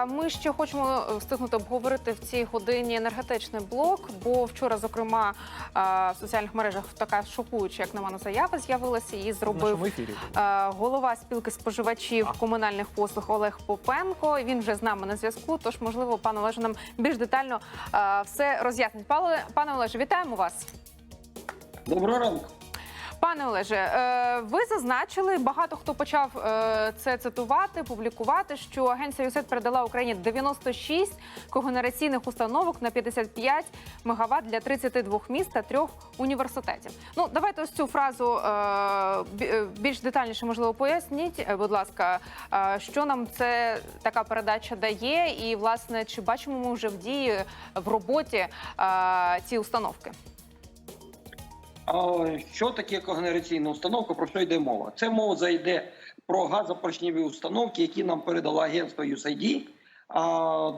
А Ми ще хочемо е, встигнути обговорити в цій годині енергетичний блок, бо вчора, зокрема, е, в соціальних мережах така шокуюча, як на мене, заява з'явилася. Її зробив е, голова спілки споживачів комунальних послуг Олег Попенко. Він вже з нами на зв'язку. Тож, можливо, пан Олеже нам більш детально все роз'яснить. Пане Олеже, вітаємо вас. Доброго ранку. Пане Олеже, е, ви зазначили, багато хто почав е, це цитувати, публікувати, що агенція ЮСЕД передала Україні 96 когенераційних установок на 55 МВт для 32 міст та трьох університетів. Ну, давайте ось цю фразу е, бі- більш детальніше, можливо, поясніть, будь ласка, що нам це така передача дає, і власне чи бачимо ми вже в дії в роботі ці установки? Що таке когенераційна установка? Про що йде мова? Це мова зайде про газопоршневі установки, які нам передало агентство USAID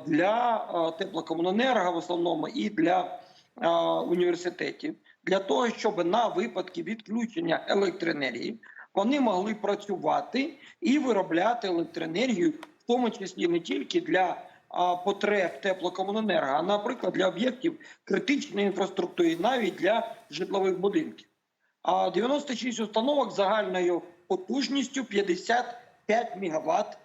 для теплокомуненерго в основному і для університетів, для того, щоб на випадки відключення електроенергії вони могли працювати і виробляти електроенергію, в тому числі не тільки для потреб теплокомуненерго, а наприклад для об'єктів критичної інфраструктури, навіть для житлових будинків. А 96 установок загальною потужністю 55 МВт.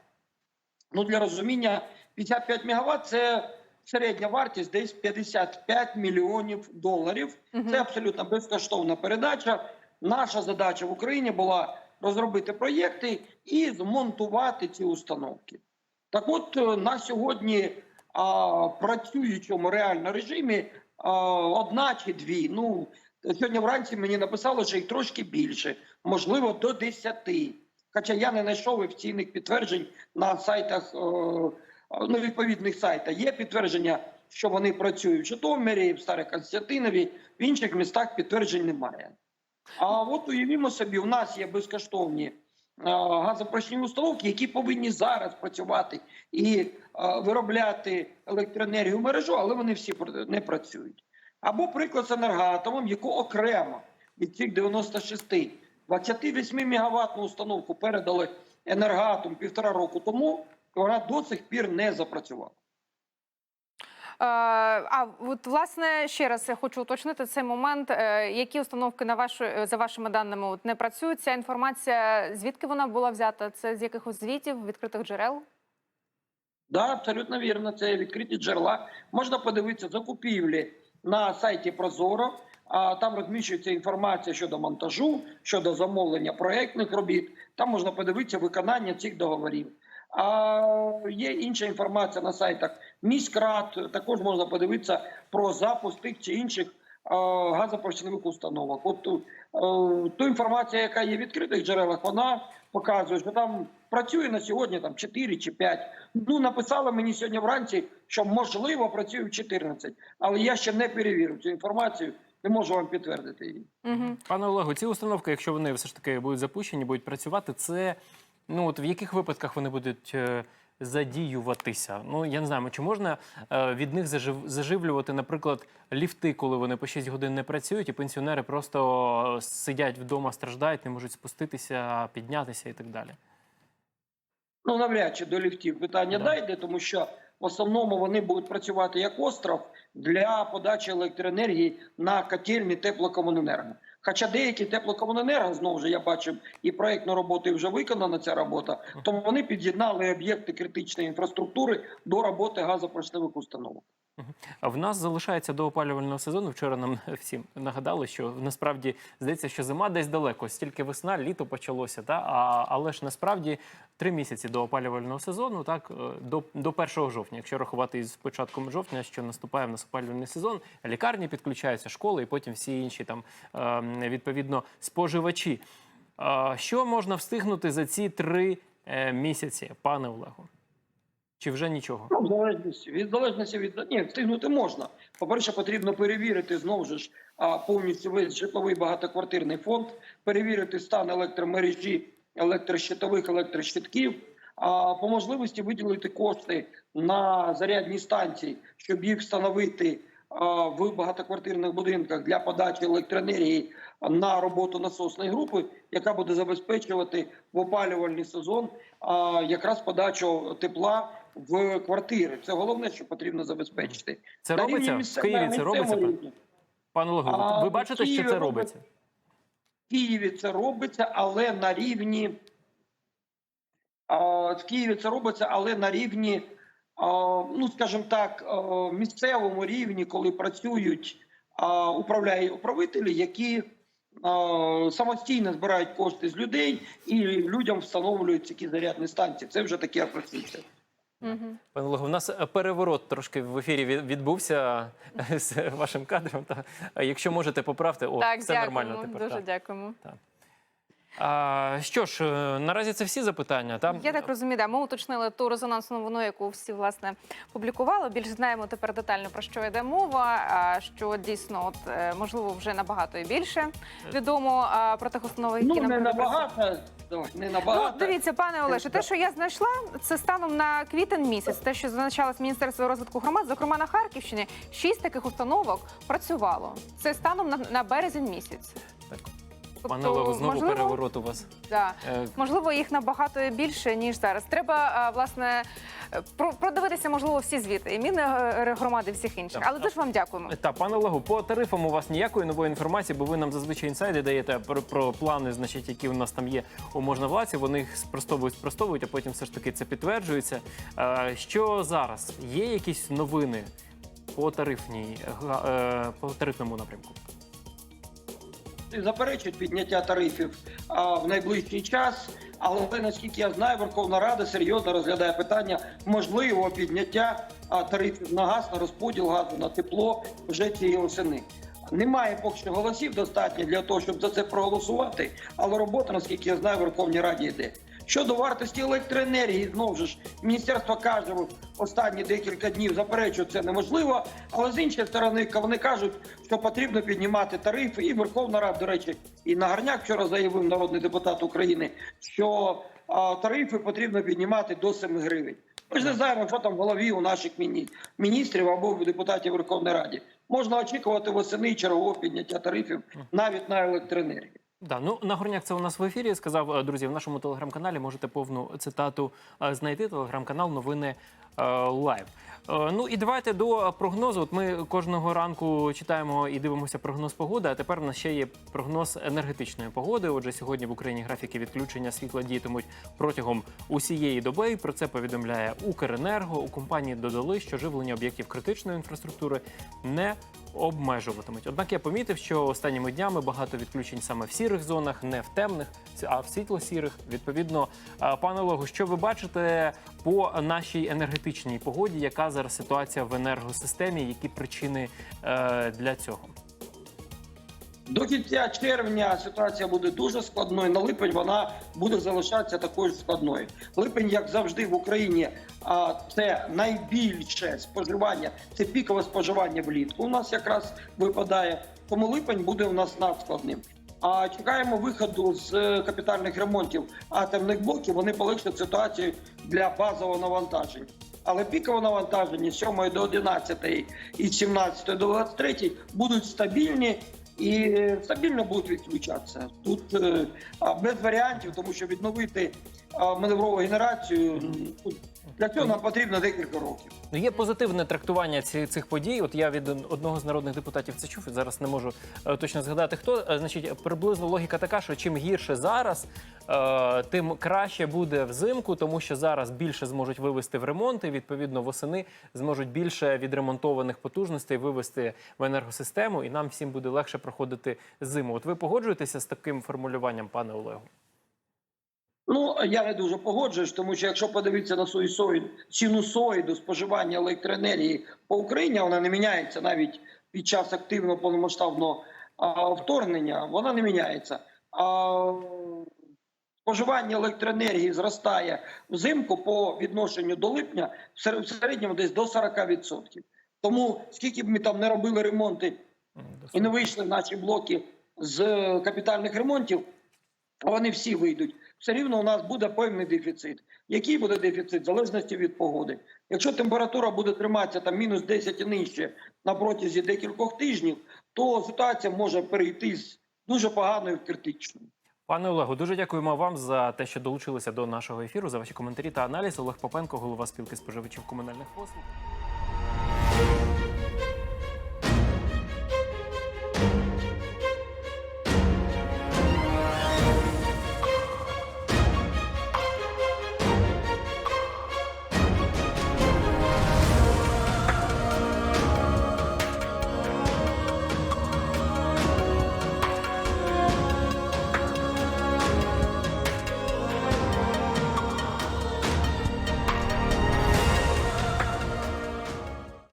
Ну, для розуміння, 55 МВт – це середня вартість десь 55 мільйонів доларів. Це абсолютно безкоштовна передача. Наша задача в Україні була розробити проєкти і змонтувати ці установки. Так от е, на сьогодні а, працюючому реально режимі а, одна чи дві. Ну сьогодні вранці мені написали, що їх трошки більше, можливо, до 10. Хоча я не знайшов офіційних підтверджень на сайтах е, ну, відповідних сайтах. Є підтвердження, що вони працюють в Житомирі, в Староконстантинові, в інших містах підтверджень немає. А от уявімо собі, у нас є безкоштовні е, газопрошні установки, які повинні зараз працювати і е, виробляти електроенергію в мережу, але вони всі не працюють. Або приклад з енергоатомом, яку окремо від цих 96 28 мегаваттну установку передали енергоатом півтора року тому, і вона до сих пір не запрацювала. Е, А от власне ще раз я хочу уточнити цей момент. Е, Які установки на вашу е, за вашими даними от не працюють? Ця інформація звідки вона була взята? Це з якихось звітів, відкритих джерел? Да, абсолютно вірно. Це відкриті джерела. Можна подивитися закупівлі на сайті Прозоро. А там розміщується інформація щодо монтажу, щодо замовлення проектних робіт. Там можна подивитися виконання цих договорів. А є інша інформація на сайтах міськрад. Також можна подивитися про запуск тих чи інших е, газопоршневих установок. От е, ту інформацію, яка є в відкритих джерелах, вона показує, що там працює на сьогодні там 4 чи 5. Ну написали мені сьогодні вранці, що можливо працює в 14, але я ще не перевірив цю інформацію. Не можу вам підтвердити її. Угу. Пане Олегу, ці установки, якщо вони все ж таки будуть запущені, будуть працювати, це ну от в яких випадках вони будуть е, задіюватися? Ну я не знаю, чи можна е, від них зажив, заживлювати, наприклад, ліфти, коли вони по 6 годин не працюють, і пенсіонери просто сидять вдома, страждають, не можуть спуститися, піднятися і так далі. Ну навряд чи до ліфтів питання Да. дайде, тому що в основному вони будуть працювати як остров для подачі електроенергії на котельні теплокомуненерго. Хоча деякі теплокомуненерго, знову ж я бачив, і проєктну роботу вже виконана ця робота, то вони під'єднали об'єкти критичної інфраструктури до роботи газопрочневих установок. В нас залишається до опалювального сезону. Вчора нам всім нагадали, що насправді здається, що зима десь далеко, стільки весна, літо почалося. Та а, але ж насправді три місяці до опалювального сезону, так е, до, до 1 жовтня, якщо рахувати із початком жовтня, що наступає в нас опалювальний сезон, лікарні підключаються, школи і потім всі інші там е, відповідно споживачі. Що можна встигнути за ці три е, місяці, пане Олегу? Чи вже нічого? Ну, в залежності від залежності від ні, встигнути можна. По-перше, потрібно перевірити знову ж повністю весь житловий багатоквартирний фонд, перевірити стан електромережі, електрощитових електрощитків. А по можливості виділити кошти на зарядні станції, щоб їх встановити в багатоквартирних будинках для подачі електроенергії на роботу насосної групи, яка буде забезпечувати в опалювальний сезон а, якраз подачу тепла в квартири. Це головне, що потрібно забезпечити. Це На робиться рівні в Києві. Це робиться рівні. пане Олегу. Ви бачите, що це робиться-? В Києві це робиться, але на рівні а, в Києві це робиться, але на рівні, а, ну скажімо так, а, місцевому рівні, коли працюють а, управляють управителі, які самостійно збирають кошти з людей і людям встановлюють такі зарядні станції. Це вже такі офіційці. Мгм. Пане Олегу, у нас е, переворот трошки в ефірі від- відбувся з вашим кадром. Та е, якщо можете, поправте. О, так, все дякуємо. нормально тепер. Дуже так. дякуємо. А, що ж, е, наразі це всі запитання. Та? Я так розумію, да, ми уточнили ту резонансну новину, яку всі власне публікували. Більш знаємо тепер детально про що йде мова. а, Що дійсно, от е, можливо, вже набагато і більше відомо а, про тих установок, які Ну нам не набагато, давай, не Ну, дивіться, пане Олеже, те, що я знайшла, це станом на квітень місяць, те, що зазначалось Міністерство розвитку громад, зокрема на Харківщині, шість таких установок працювало. Це станом на, на березень місяць. Тобто, Пане Олегу, знову можливо, переворот у вас. Да. Е, Можливо, їх набагато більше ніж зараз. Треба а, власне е, про- продивитися, можливо, всі звіти і Мінгромади, і всіх інших. Так. Але дуже вам дякуємо. Та пане Олегу, по тарифам у вас ніякої нової інформації, бо ви нам зазвичай інсайди даєте про, про плани, значить, які у нас там є у можновладці. Вони їх спростовують, спростовують, а потім все ж таки це підтверджується. Е, що зараз? Є якісь новини по тарифній га- е, по тарифному напрямку? Заперечують підняття тарифів а, в найближчий час. Але наскільки я знаю, Верховна Рада серйозно розглядає питання можливого підняття тарифів на газ, на розподіл газу, на тепло вже цієї осени. Немає поки що голосів достатньо для того, щоб за це проголосувати. Але робота, наскільки я знаю, в Верховній Раді йде. Щодо вартості електроенергії, знову ж міністерство каже останні декілька днів заперечує це неможливо. Але з іншої сторони, вони кажуть, що потрібно піднімати тарифи. І Верховна Рада, до речі, і Нагарняк вчора заявив народний депутат України, що а, тарифи потрібно піднімати до 7 гривень. Ми ж не знаємо, що там в голові у наших міні- міністрів або депутатів Верховної Ради. Можна очікувати восени чергового підняття тарифів навіть на електроенергію. Да, ну Нагорняк це у нас в ефірі. Сказав е, друзі, в нашому телеграм-каналі можете повну цитату е, знайти. Телеграм-канал новини лайв. Е, Ну і давайте до прогнозу. От ми кожного ранку читаємо і дивимося прогноз погоди. А тепер в нас ще є прогноз енергетичної погоди. Отже, сьогодні в Україні графіки відключення світла діятимуть протягом усієї доби. І Про це повідомляє Укренерго. У компанії додали, що живлення об'єктів критичної інфраструктури не обмежуватимуть. Однак я помітив, що останніми днями багато відключень саме в сірих зонах, не в темних, а в світло-сірих. Відповідно, а, пане Олегу, що ви бачите по нашій енергетичній погоді? Яка зараз ситуація в енергосистемі? Які причини е, для цього? До кінця червня ситуація буде дуже складною. На липень вона буде залишатися такою складною. Липень, як завжди, в Україні це найбільше споживання, це пікове споживання влітку. У нас якраз випадає. Тому липень буде у нас надскладним. А чекаємо виходу з е, капітальних ремонтів атомних блоків. Вони полегшать ситуацію для базового навантаження. Але пікове навантаження з 7 до 11 і з 17 до 23 будуть стабільні і е, стабільно будуть відключатися. Тут е, без варіантів, тому що відновити маневрову генерацію тут для цього нам потрібно декілька років. Ну, є позитивне трактування ці, цих подій. От я від одного з народних депутатів це чув. Зараз не можу е, точно згадати хто. Е, Значить, приблизно логіка така, що чим гірше зараз, е, тим краще буде взимку, тому що зараз більше зможуть вивести в ремонт, і відповідно восени зможуть більше відремонтованих потужностей вивести в енергосистему, і нам всім буде легше проходити зиму. От ви погоджуєтеся з таким формулюванням, пане Олегу? Ну я не дуже погоджуюсь, тому що якщо подивитися на синусоїд, синусоїду споживання електроенергії по Україні, вона не міняється навіть під час активного повномасштабного вторгнення. Вона не міняється. А, споживання електроенергії зростає взимку по відношенню до липня в середньому десь до 40%. Тому скільки б ми там не робили ремонти і не вийшли в наші блоки з е, капітальних ремонтів, вони всі вийдуть. Все рівно у нас буде певний дефіцит. Який буде дефіцит? В залежності від погоди. Якщо температура буде триматися там мінус 10 і нижче на протязі декількох тижнів, то ситуація може перейти з дуже поганої в критичну. Пане Олегу, дуже дякуємо вам за те, що долучилися до нашого ефіру, за ваші коментарі та аналіз. Олег Попенко, голова спілки споживачів комунальних послуг.